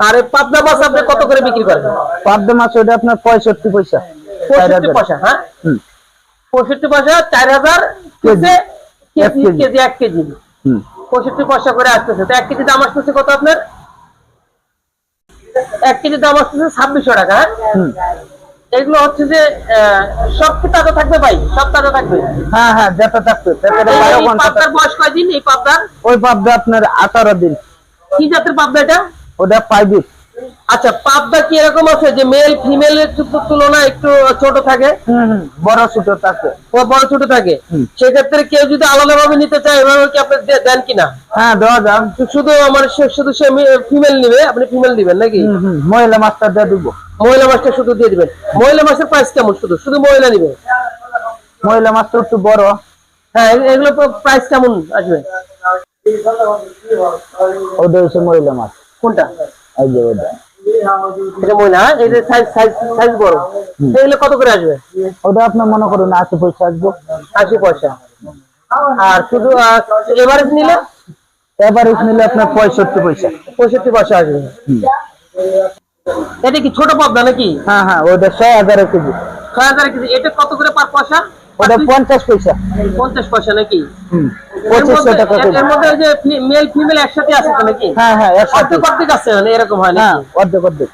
আর পাবদা মাছ আপনি কত করে বিক্রি করেন? পাবদা মাছ ওটা আপনার পঁয়ষট্টি পয়সা পঁয়ষট্টি পয়সা হ্যাঁ? পঁয়ষট্টি পয়সা চার হাজার কেজি। এক কেজি। এক কেজি। পঁয়ষট্টি পয়সা করে আসতেছে। তো এক কেজি দাম আসতেছে কত আপনার? এক কেজি দাম আসতেছে ছাব্বিশশো টাকা হ্যাঁ? এগুলো হচ্ছে যে সব কি তাজা থাকবে ভাই? সব তাজা থাকবে? হ্যাঁ হ্যাঁ যেটা থাকবে। পাবদার বয়স কয়দিন এই পাবদার ওই পাবদা আপনার আঠারো দিন। কি জাতের পাবদা এটা? ওটা পাইবি আচ্ছা পাবদা কি এরকম আছে যে মেল ফিমেলের তুলনায় একটু ছোট থাকে? বড় ছোট থাকে। ও বড় ছোট থাকে। সেক্ষেত্রে কেউ যদি আলাদা ভাবে নিতে চায় এভাবে কি আপনি দেন কিনা? হ্যাঁ দেওয়া যান শুধু আমার শুধু সে ফিমেল নিবে আপনি ফিমেল দিবেন নাকি? মহিলা মাছটা দিয়ে দিব। মহিলা মাছটা শুধু দিয়ে দিবেন। মহিলা মাছের প্রাইস কেমন শুধু? শুধু মহিলা নিবে? মহিলা মাছটা একটু বড়। হ্যাঁ এগুলো প্রাইস কেমন আসবে? ওটা হচ্ছে মহিলা মাছ। কোনটা? এই যে ওটা এটা মহিলা হ্যাঁ? সাইজ সাইজ সাইজ বড়। এগুলো কত করে আসবে? ওটা আপনার মনে করুন আশি পয়সা আসব। আশি পয়সা। আর শুধু এভারেজ নিলে? এভারেজ নিলে আপনার পঁয়ষট্টি পয়সা। পঁয়ষট্টি পয়সা আসবে। এটা কি ছোট পাবদা নাকি? হ্যাঁ হ্যাঁ ওটা ছয় হাজার কেজি। ছয় হাজার কেজি। এটা কত করে পার পয়সা? ওটা পঞ্চাশ পয়সা। পঞ্চাশ পয়সা নাকি? হুম। এর পঁচিশশো মধ্যে- টাকা এর- কেজি এর মধ্যে ওই যে মেল ফিমেল একসাথে আছে তো নাকি? হ্যাঁ হ্যাঁ একসাথে। অর্ধেক অর্ধেক আছে মানে এরকম হয় হ্যাঁ নাকি? অর্ধেক অর্ধেক